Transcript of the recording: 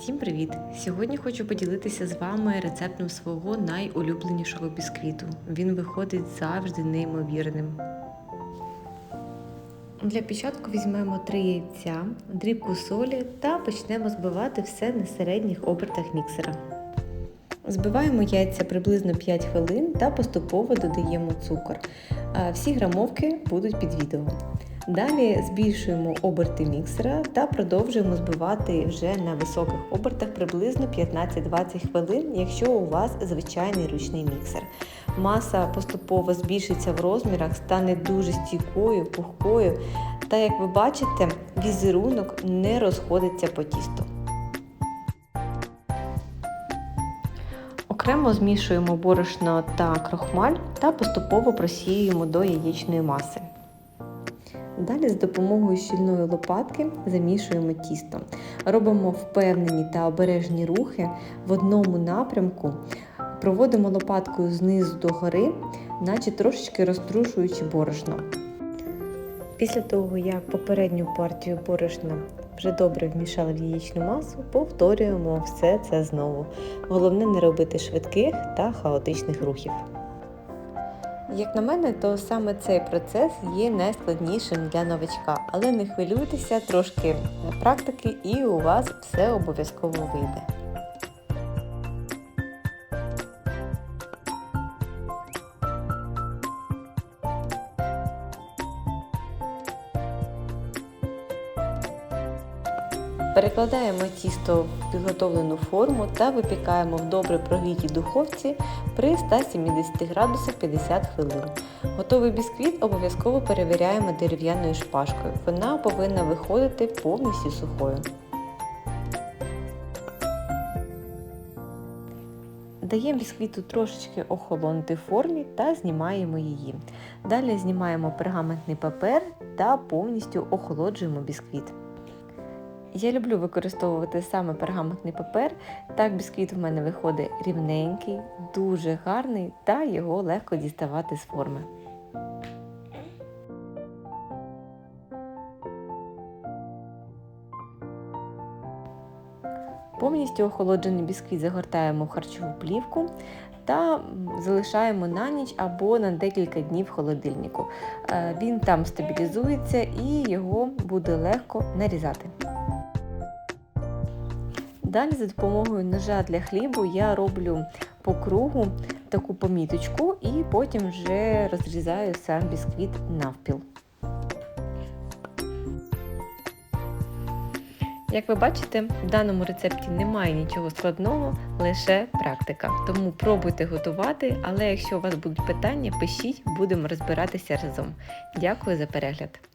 Всім привіт! Сьогодні хочу поділитися з вами рецептом свого найулюбленішого бісквіту. Він виходить завжди неймовірним. Для початку візьмемо 3 яйця, дрібку солі та почнемо збивати все на середніх обертах міксера. Збиваємо яйця приблизно 5 хвилин та поступово додаємо цукор. Всі грамовки будуть під відео. Далі збільшуємо оберти міксера та продовжуємо збивати вже на високих обертах приблизно 15-20 хвилин, якщо у вас звичайний ручний міксер. Маса поступово збільшиться в розмірах, стане дуже стійкою, пухкою, та як ви бачите, візерунок не розходиться по тісту. Окремо змішуємо борошно та крохмаль та поступово просіюємо до яєчної маси. Далі з допомогою щільної лопатки замішуємо тісто. Робимо впевнені та обережні рухи в одному напрямку, проводимо лопаткою знизу до гори, наче трошечки розтрушуючи борошно. Після того, як попередню партію борошна вже добре вмішали в яєчну масу, повторюємо все це знову. Головне не робити швидких та хаотичних рухів. Як на мене, то саме цей процес є найскладнішим для новачка, але не хвилюйтеся трошки практики і у вас все обов'язково вийде. Перекладаємо тісто в підготовлену форму та випікаємо в добре прогрітій духовці при 170 градусах 50 хвилин. Готовий бісквіт обов'язково перевіряємо дерев'яною шпажкою. Вона повинна виходити повністю сухою. Даємо бісквіту трошечки охолонути формі та знімаємо її. Далі знімаємо пергаментний папер та повністю охолоджуємо бісквіт. Я люблю використовувати саме пергаментний папер. Так бісквіт в мене виходить рівненький, дуже гарний та його легко діставати з форми. Повністю охолоджений бісквіт загортаємо в харчову плівку та залишаємо на ніч або на декілька днів в холодильнику. Е, Він там стабілізується і його буде легко нарізати. Далі за допомогою ножа для хлібу я роблю по кругу таку поміточку і потім вже розрізаю сам бісквіт навпіл. Як ви бачите, в даному рецепті немає нічого складного, лише практика. Тому пробуйте готувати, але якщо у вас будуть питання, пишіть, будемо розбиратися разом. Дякую за перегляд!